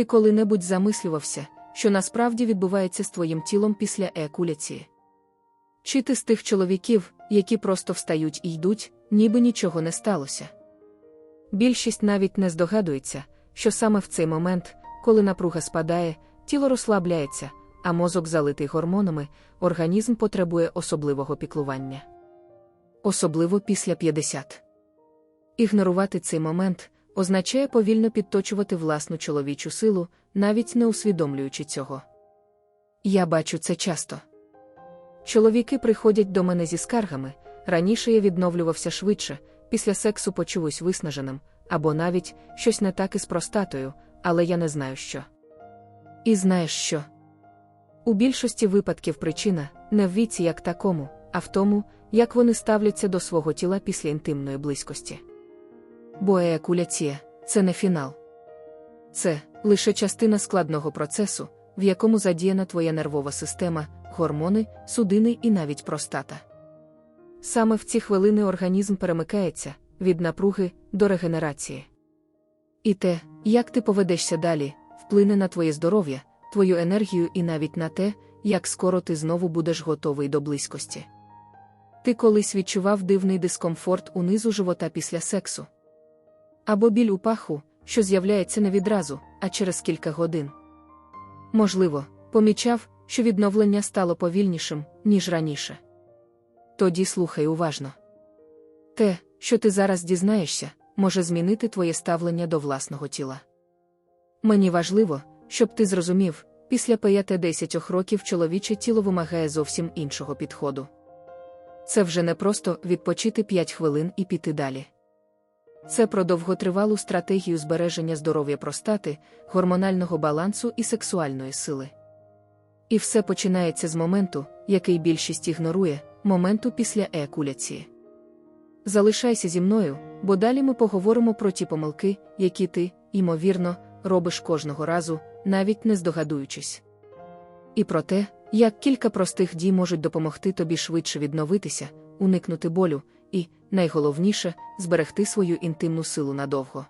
Ти коли-небудь замислювався, що насправді відбувається з твоїм тілом після еякуляції? Чи ти з тих чоловіків, які просто встають і йдуть, ніби нічого не сталося? Більшість навіть не здогадується, що саме в цей момент, коли напруга спадає, тіло розслабляється, а мозок залитий гормонами, організм потребує особливого піклування. Особливо після 50. Ігнорувати цей момент означає повільно підточувати власну чоловічу силу, навіть не усвідомлюючи цього. Я бачу це часто. Чоловіки приходять до мене зі скаргами, раніше я відновлювався швидше, після сексу почуваюсь виснаженим, або навіть щось не так із простатою, але я не знаю що. І знаєш що? У більшості випадків причина не в віці як такому, а в тому, як вони ставляться до свого тіла після інтимної близькості. Бо еякуляція це не фінал. Це лише частина складного процесу, в якому задіяна твоя нервова система, гормони, судини і навіть простата. Саме в ці хвилини організм перемикається від напруги до регенерації. І те, як ти поведешся далі, вплине на твоє здоров'я, твою енергію і навіть на те, як скоро ти знову будеш готовий до близькості. Ти колись відчував дивний дискомфорт унизу живота після сексу. Або біль у паху, що з'являється не відразу, а через кілька годин. Можливо, помічав, що відновлення стало повільнішим, ніж раніше. Тоді слухай уважно. Те, що ти зараз дізнаєшся, може змінити твоє ставлення до власного тіла. Мені важливо, щоб ти зрозумів, після 5-10 років чоловіче тіло вимагає зовсім іншого підходу. Це вже не просто відпочити 5 хвилин і піти далі. Це про довготривалу стратегію збереження здоров'я простати, гормонального балансу і сексуальної сили. І все починається з моменту, який більшість ігнорує, моменту після еякуляції. Залишайся зі мною, бо далі ми поговоримо про ті помилки, які ти, ймовірно, робиш кожного разу, навіть не здогадуючись. І про те, як кілька простих дій можуть допомогти тобі швидше відновитися, уникнути болю найголовніше, зберегти свою інтимну силу надовго.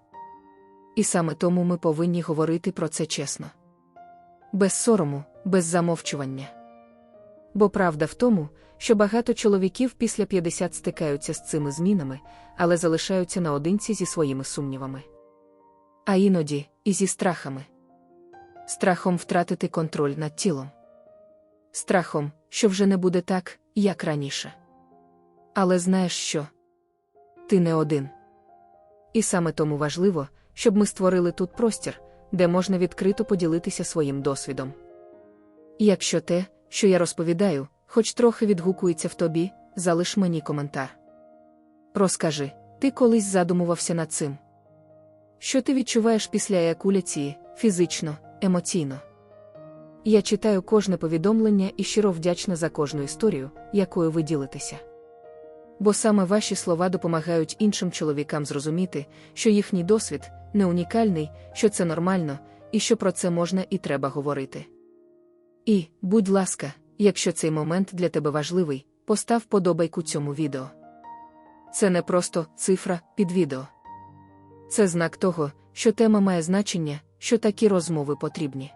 І саме тому ми повинні говорити про це чесно. Без сорому, без замовчування. Бо правда в тому, що багато чоловіків після 50 стикаються з цими змінами, але залишаються наодинці зі своїми сумнівами. А іноді і зі страхами. Страхом втратити контроль над тілом. Страхом, що вже не буде так, як раніше. Але знаєш що? Ти не один. І саме тому важливо, щоб ми створили тут простір, де можна відкрито поділитися своїм досвідом. Якщо те, що я розповідаю, хоч трохи відгукується в тобі, залиш мені коментар. Розкажи, ти колись задумувався над цим. Що ти відчуваєш після еякуляції, фізично, емоційно? Я читаю кожне повідомлення і щиро вдячна за кожну історію, якою ви ділитеся. Бо саме ваші слова допомагають іншим чоловікам зрозуміти, що їхній досвід не унікальний, що це нормально, і що про це можна і треба говорити. І, будь ласка, якщо цей момент для тебе важливий, постав подобайку цьому відео. Це не просто цифра під відео. Це знак того, що тема має значення, що такі розмови потрібні.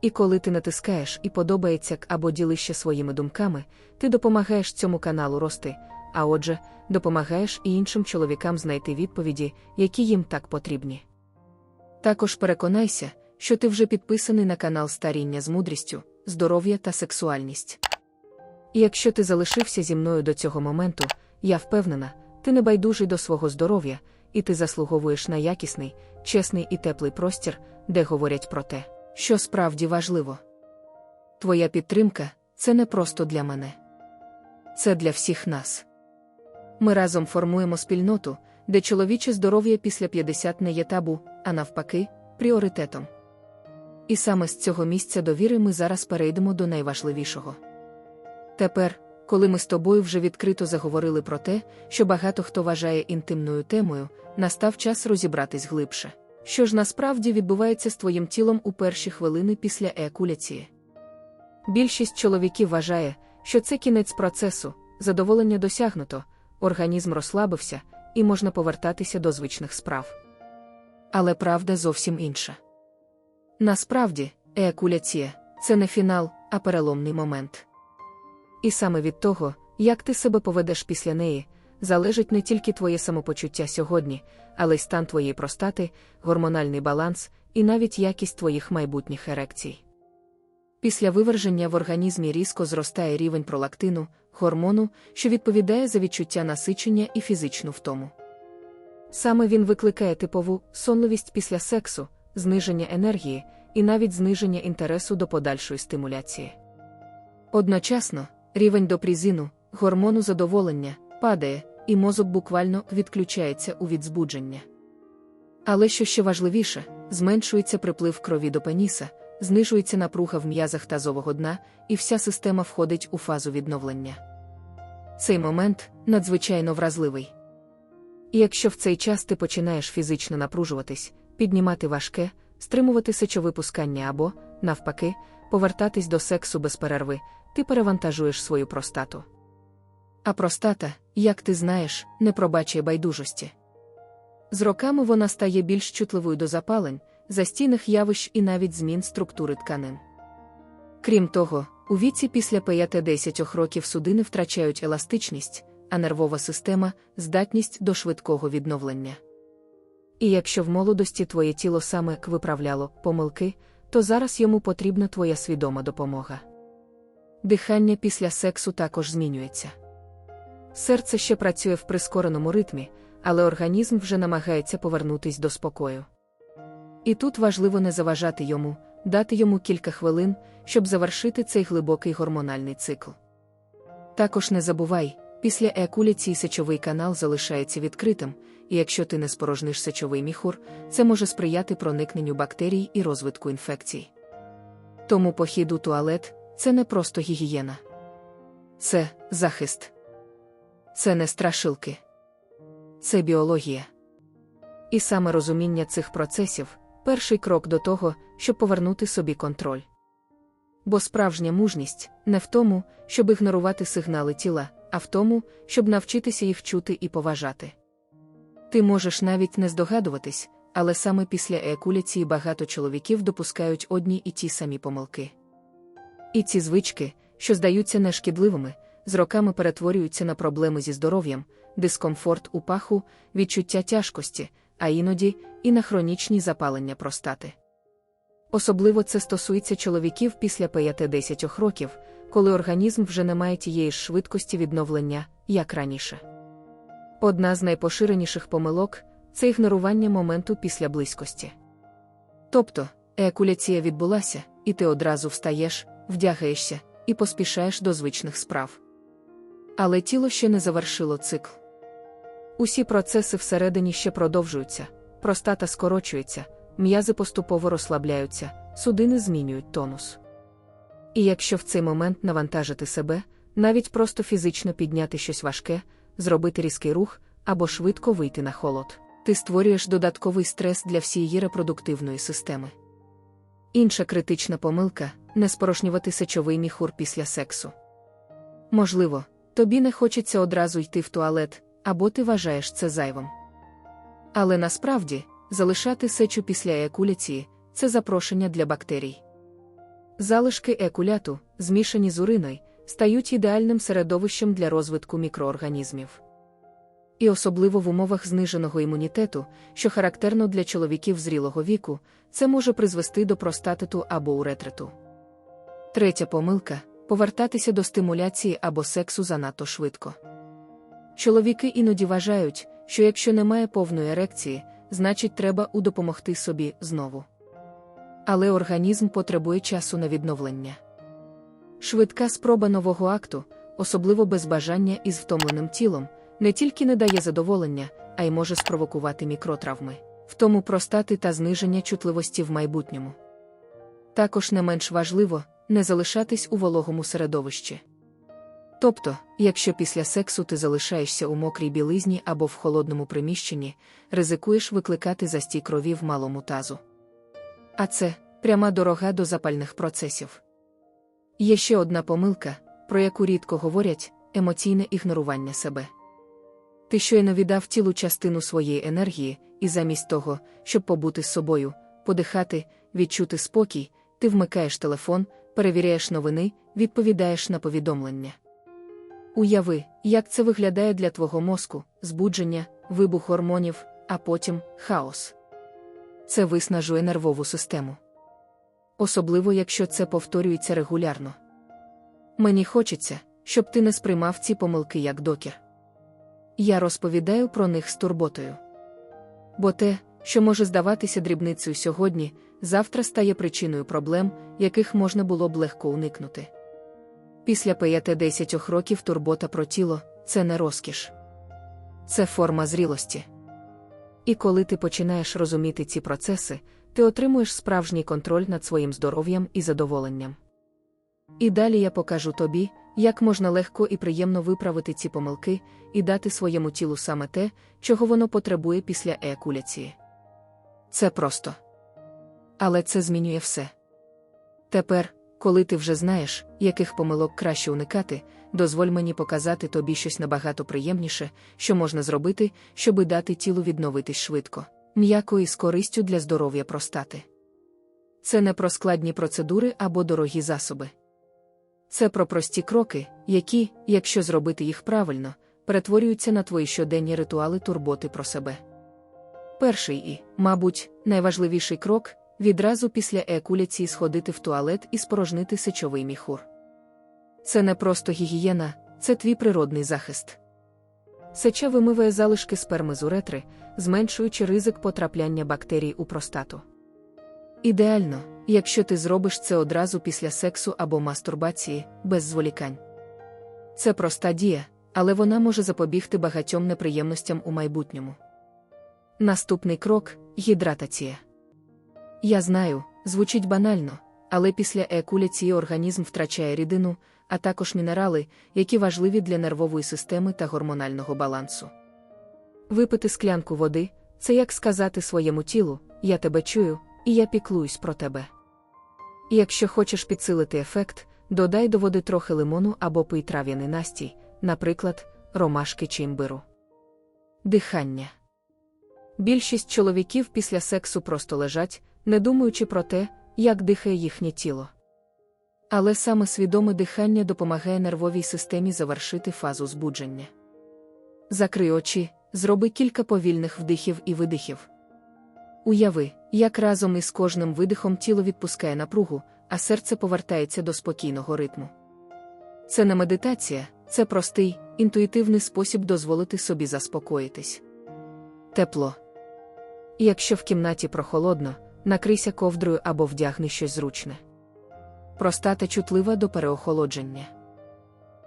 І коли ти натискаєш і подобається або ділишся своїми думками, ти допомагаєш цьому каналу рости, а отже, допомагаєш і іншим чоловікам знайти відповіді, які їм так потрібні. Також переконайся, що ти вже підписаний на канал Старіння з мудрістю, здоров'я та сексуальність. І якщо ти залишився зі мною до цього моменту, я впевнена, ти не байдужий до свого здоров'я, і ти заслуговуєш на якісний, чесний і теплий простір, де говорять про те, що справді важливо. Твоя підтримка це не просто для мене, це для всіх нас. Ми разом формуємо спільноту, де чоловіче здоров'я після 50 не є табу, а навпаки, пріоритетом. І саме з цього місця довіри ми зараз перейдемо до найважливішого. Тепер, коли ми з тобою вже відкрито заговорили про те, що багато хто вважає інтимною темою, настав час розібратись глибше. Що ж насправді відбувається з твоїм тілом у перші хвилини після еякуляції? Більшість чоловіків вважає, що це кінець процесу, задоволення досягнуто, організм розслабився, і можна повертатися до звичних справ. Але правда зовсім інша. Насправді, еякуляція це не фінал, а переломний момент. І саме від того, як ти себе поведеш після неї, залежить не тільки твоє самопочуття сьогодні, але й стан твоєї простати, гормональний баланс і навіть якість твоїх майбутніх ерекцій. Після виверження в організмі різко зростає рівень пролактину, гормону, що відповідає за відчуття насичення і фізичну втому. Саме він викликає типову сонливість після сексу, зниження енергії і навіть зниження інтересу до подальшої стимуляції. Одночасно, рівень допрізину, гормону задоволення, падає, і мозок буквально відключається у відзбудження. Але що ще важливіше, зменшується приплив крові до пеніса, знижується напруга в м'язах тазового дна, і вся система входить у фазу відновлення. Цей момент надзвичайно вразливий. І якщо в цей час ти починаєш фізично напружуватись, піднімати важке, стримувати сечовипускання або, навпаки, повертатись до сексу без перерви, ти перевантажуєш свою простату. А простата, як ти знаєш, не пробачує байдужості. З роками вона стає більш чутливою до запалень, застійних явищ і навіть змін структури тканин. Крім того, у віці після 5-10 років судини втрачають еластичність, а нервова система здатність до швидкого відновлення. І якщо в молодості твоє тіло саме к виправляло помилки, то зараз йому потрібна твоя свідома допомога. Дихання після сексу також змінюється. Серце ще працює в прискореному ритмі, але організм вже намагається повернутись до спокою. І тут важливо не заважати йому, дати йому кілька хвилин, щоб завершити цей глибокий гормональний цикл. Також не забувай, після еякуляції сечовий канал залишається відкритим, і якщо ти не спорожниш сечовий міхур, це може сприяти проникненню бактерій і розвитку інфекцій. Тому похід у туалет це не просто гігієна. Це захист. Це не страшилки. Це біологія. І саме розуміння цих процесів перший крок до того, щоб повернути собі контроль. Бо справжня мужність не в тому, щоб ігнорувати сигнали тіла, а в тому, щоб навчитися їх чути і поважати. Ти можеш навіть не здогадуватись, але саме після еякуляції багато чоловіків допускають одні і ті самі помилки. І ці звички, що здаються нешкідливими, з роками перетворюються на проблеми зі здоров'ям, дискомфорт у паху, відчуття тяжкості, а іноді і на хронічні запалення простати. Особливо це стосується чоловіків після 5-10 років, коли організм вже не має тієї ж швидкості відновлення, як раніше. Одна з найпоширеніших помилок це ігнорування моменту після близькості. Тобто, еякуляція відбулася, і ти одразу встаєш, вдягаєшся і поспішаєш до звичних справ. Але тіло ще не завершило цикл. Усі процеси всередині ще продовжуються, простата скорочується, м'язи поступово розслабляються, судини змінюють тонус. І якщо в цей момент навантажити себе, навіть просто фізично підняти щось важке, зробити різкий рух або швидко вийти на холод, ти створюєш додатковий стрес для всієї репродуктивної системи. Інша критична помилка не спорошнювати сечовий міхур після сексу. Можливо, тобі не хочеться одразу йти в туалет, або ти вважаєш це зайвим. Але насправді, залишати сечу після еякуляції це запрошення для бактерій. Залишки екуляту, змішані з уриною, стають ідеальним середовищем для розвитку мікроорганізмів. І особливо в умовах зниженого імунітету, що характерно для чоловіків зрілого віку, це може призвести до простатиту або уретриту. Третя помилка повертатися до стимуляції або сексу занадто швидко. Чоловіки іноді вважають, що якщо немає повної ерекції, значить треба удопомогти собі знову. Але організм потребує часу на відновлення. Швидка спроба нового акту, особливо без бажання із втомленим тілом, не тільки не дає задоволення, а й може спровокувати мікротравми, в тому простати та зниження чутливості в майбутньому. Також не менш важливо не залишатись у вологому середовищі. Тобто, якщо після сексу ти залишаєшся у мокрій білизні або в холодному приміщенні, ризикуєш викликати застій крові в малому тазу. А це пряма дорога до запальних процесів. Є ще одна помилка, про яку рідко говорять емоційне ігнорування себе. Ти щойно віддав тілу частину своєї енергії, і замість того, щоб побути з собою, подихати, відчути спокій, ти вмикаєш телефон, перевіряєш новини, відповідаєш на повідомлення. Уяви, як це виглядає для твого мозку, збудження, вибух гормонів, а потім хаос. Це виснажує нервову систему. Особливо, якщо це повторюється регулярно. Мені хочеться, щоб ти не сприймав ці помилки як докір. Я розповідаю про них з турботою. Бо те, що може здаватися дрібницею сьогодні, завтра стає причиною проблем, яких можна було б легко уникнути. Після 5-10 років турбота про тіло це не розкіш, це форма зрілості. І коли ти починаєш розуміти ці процеси, ти отримуєш справжній контроль над своїм здоров'ям і задоволенням. І далі я покажу тобі, як можна легко і приємно виправити ці помилки і дати своєму тілу саме те, чого воно потребує після еякуляції. Це просто. Але це змінює все. Тепер, коли ти вже знаєш, яких помилок краще уникати, дозволь мені показати тобі щось набагато приємніше, що можна зробити, щоби дати тілу відновитись швидко, м'яко і з користю для здоров'я простати. Це не про складні процедури або дорогі засоби. Це про прості кроки, які, якщо зробити їх правильно, перетворюються на твої щоденні ритуали турботи про себе. Перший і, мабуть, найважливіший крок відразу після еякуляції сходити в туалет і спорожнити сечовий міхур. Це не просто гігієна, це твій природний захист. Сеча вимиває залишки сперми з уретри, зменшуючи ризик потрапляння бактерій у простату. Ідеально, якщо ти зробиш це одразу після сексу або мастурбації, без зволікань. Це проста дія, але вона може запобігти багатьом неприємностям у майбутньому. Наступний крок гідратація. Я знаю, звучить банально, але після еякуляції організм втрачає рідину, а також мінерали, які важливі для нервової системи та гормонального балансу. Випити склянку води це як сказати своєму тілу: Я тебе чую, і я піклуюсь про тебе. І якщо хочеш підсилити ефект, додай до води трохи лимону або пий трав'яний настій, наприклад, ромашки чи імбиру. Дихання. Більшість чоловіків після сексу просто лежать, не думаючи про те, як дихає їхнє тіло. Але саме свідоме дихання допомагає нервовій системі завершити фазу збудження. Закрий очі, зроби кілька повільних вдихів і видихів. Уяви, як разом із кожним видихом тіло відпускає напругу, а серце повертається до спокійного ритму. Це не медитація, це простий, інтуїтивний спосіб дозволити собі заспокоїтись. Тепло. Якщо в кімнаті прохолодно, накрийся ковдрою або вдягни щось зручне. Простата чутлива до переохолодження.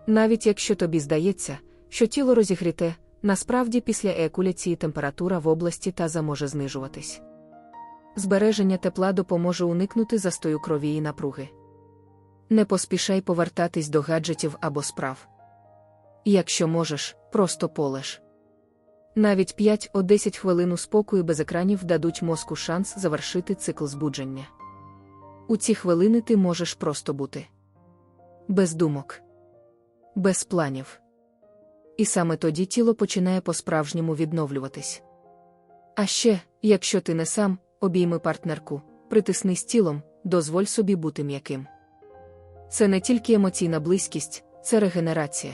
Навіть якщо тобі здається, що тіло розігріте, насправді після еякуляції температура в області таза може знижуватись. Збереження тепла допоможе уникнути застою крові і напруги. Не поспішай повертатись до гаджетів або справ. Якщо можеш, просто полеж. Навіть 5-10 хвилин у спокою без екранів дадуть мозку шанс завершити цикл збудження. У ці хвилини ти можеш просто бути без думок, без планів. І саме тоді тіло починає по-справжньому відновлюватись. А ще, якщо ти не сам, обійми партнерку, притисни з тілом, дозволь собі бути м'яким. Це не тільки емоційна близькість, це регенерація.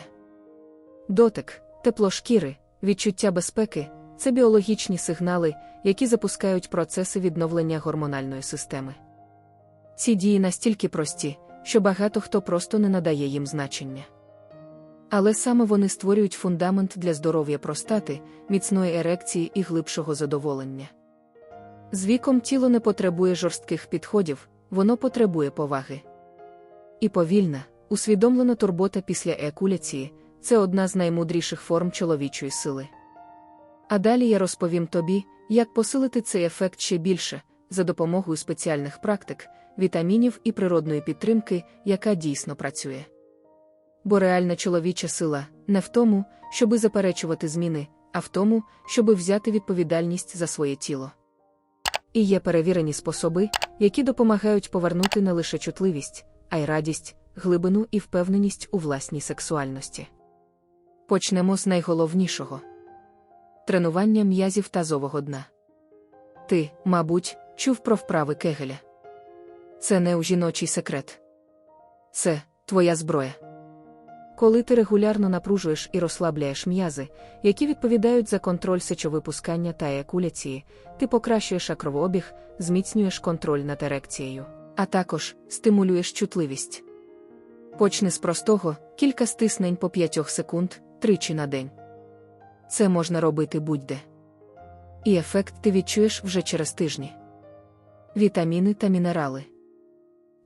Дотик, тепло шкіри, відчуття безпеки це біологічні сигнали, які запускають процеси відновлення гормональної системи. Ці дії настільки прості, що багато хто просто не надає їм значення. Але саме вони створюють фундамент для здоров'я простати, міцної ерекції і глибшого задоволення. З віком тіло не потребує жорстких підходів, воно потребує поваги. І повільна, усвідомлена турбота після еякуляції це одна з наймудріших форм чоловічої сили. А далі я розповім тобі, як посилити цей ефект ще більше, за допомогою спеціальних практик, вітамінів і природної підтримки, яка дійсно працює. Бо реальна чоловіча сила не в тому, щоби заперечувати зміни, а в тому, щоби взяти відповідальність за своє тіло. І є перевірені способи, які допомагають повернути не лише чутливість, а й радість, глибину і впевненість у власній сексуальності. Почнемо з найголовнішого тренування м'язів тазового дна. Ти, мабуть, чув про вправи кегеля. Це не у жіночий секрет. Це твоя зброя. Коли ти регулярно напружуєш і розслабляєш м'язи, які відповідають за контроль сечовипускання та еякуляції, ти покращуєш кровообіг, зміцнюєш контроль над ерекцією, а також стимулюєш чутливість. Почни з простого, кілька стиснень по 5 секунд, тричі на день. Це можна робити будь-де. І ефект ти відчуєш вже через тижні. Вітаміни та мінерали.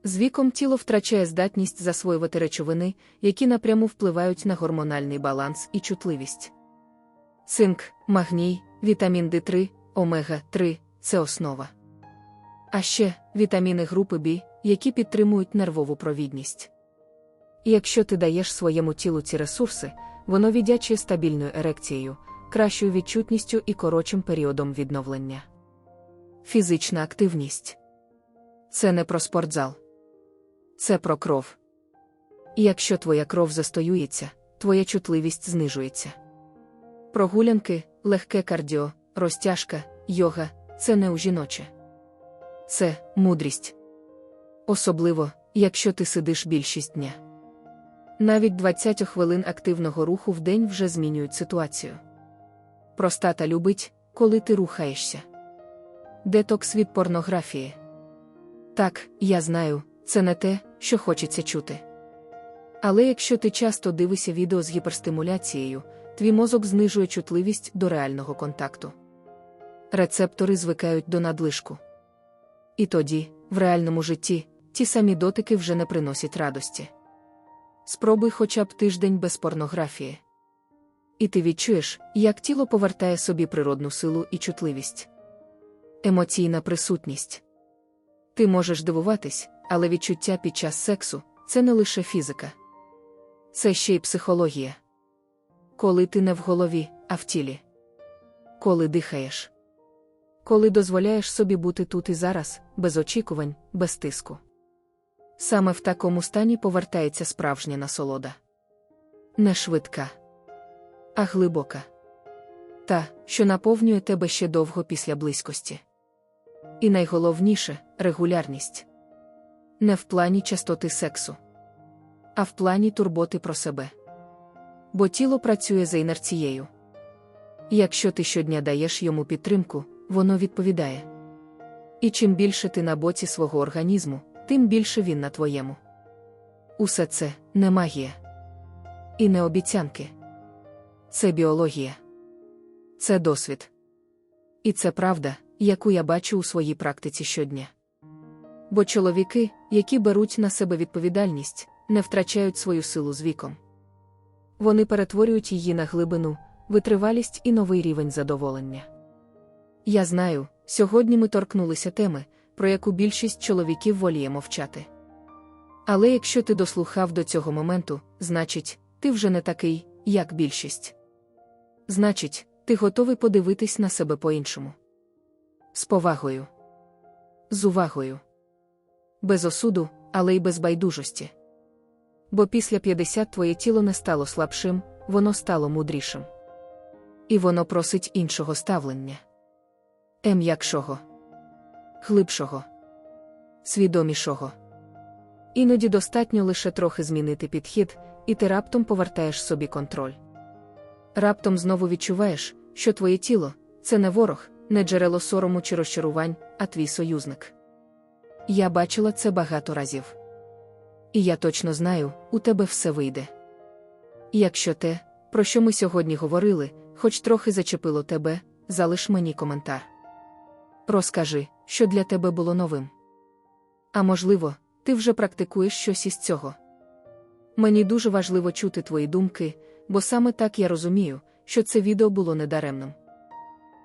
З віком тіло втрачає здатність засвоювати речовини, які напряму впливають на гормональний баланс і чутливість. Цинк, магній, вітамін D3, омега 3 це основа. А ще вітаміни групи B, які підтримують нервову провідність. І якщо ти даєш своєму тілу ці ресурси, воно віддячує стабільною ерекцією, кращою відчутністю і коротшим періодом відновлення. Фізична активність це не про спортзал. Це про кров. І якщо твоя кров застоюється, твоя чутливість знижується. Прогулянки, легке кардіо, розтяжка, йога це не у жіноче. Це мудрість. Особливо, якщо ти сидиш більшість дня. Навіть 20 хвилин активного руху в день вже змінюють ситуацію. Простата любить, коли ти рухаєшся. Детокс від порнографії. Так, я знаю, це не те, що хочеться чути. Але якщо ти часто дивишся відео з гіперстимуляцією, твій мозок знижує чутливість до реального контакту. Рецептори звикають до надлишку. І тоді, в реальному житті, ті самі дотики вже не приносять радості. Спробуй хоча б тиждень без порнографії. І ти відчуєш, як тіло повертає собі природну силу і чутливість. Емоційна присутність. Ти можеш дивуватись, але відчуття під час сексу це не лише фізика. Це ще й психологія. Коли ти не в голові, а в тілі. Коли дихаєш. Коли дозволяєш собі бути тут і зараз, без очікувань, без тиску. Саме в такому стані повертається справжня насолода. Не швидка, а глибока. Та, що наповнює тебе ще довго після близькості. І найголовніше регулярність. Не в плані частоти сексу, а в плані турботи про себе. Бо тіло працює за інерцією. Якщо ти щодня даєш йому підтримку, воно відповідає. І чим більше ти на боці свого організму, тим більше він на твоєму. Усе це не магія. І не обіцянки. Це біологія. Це досвід. І це правда, яку я бачу у своїй практиці щодня. Бо чоловіки, які беруть на себе відповідальність, не втрачають свою силу з віком. Вони перетворюють її на глибину, витривалість і новий рівень задоволення. Я знаю, сьогодні ми торкнулися теми, про яку більшість чоловіків воліє мовчати. Але якщо ти дослухав до цього моменту, значить, ти вже не такий, як більшість. Значить, ти готовий подивитись на себе по-іншому. З повагою, з увагою, без осуду, але й без байдужості. Бо після 50 твоє тіло не стало слабшим, воно стало мудрішим. І воно просить іншого ставлення. Ем'якшого глибшого, свідомішого. Іноді достатньо лише трохи змінити підхід, і ти раптом повертаєш собі контроль. Раптом знову відчуваєш, що твоє тіло це не ворог, не джерело сорому чи розчарувань, а твій союзник. Я бачила це багато разів. І я точно знаю, у тебе все вийде. Якщо те, про що ми сьогодні говорили, хоч трохи зачепило тебе, залиш мені коментар. Розкажи, що для тебе було новим. А можливо, ти вже практикуєш щось із цього. Мені дуже важливо чути твої думки, бо саме так я розумію, що це відео було недаремним.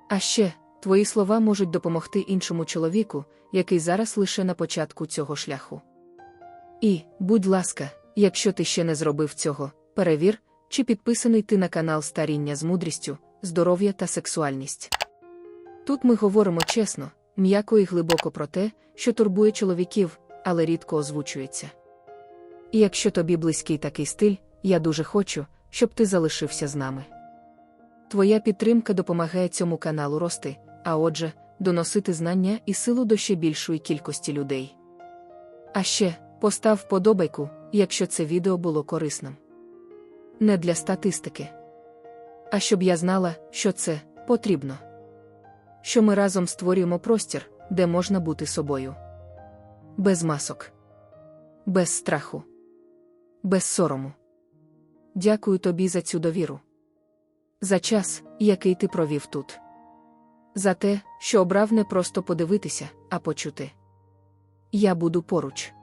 А ще, твої слова можуть допомогти іншому чоловіку, який зараз лише на початку цього шляху. І, будь ласка, якщо ти ще не зробив цього, перевір, чи підписаний ти на канал Старіння з мудрістю, здоров'я та сексуальність. Тут ми говоримо чесно, м'яко і глибоко про те, що турбує чоловіків, але рідко озвучується. І якщо тобі близький такий стиль, я дуже хочу, щоб ти залишився з нами. Твоя підтримка допомагає цьому каналу рости, а отже, доносити знання і силу до ще більшої кількості людей. А ще постав вподобайку, якщо це відео було корисним. Не для статистики. А щоб я знала, що це потрібно. Що ми разом створюємо простір, де можна бути собою. Без масок, без страху, без сорому. Дякую тобі за цю довіру. За час, який ти провів тут. За те, що обрав не просто подивитися, а почути. Я буду поруч.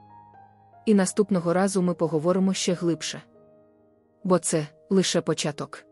І наступного разу ми поговоримо ще глибше. Бо це лише початок.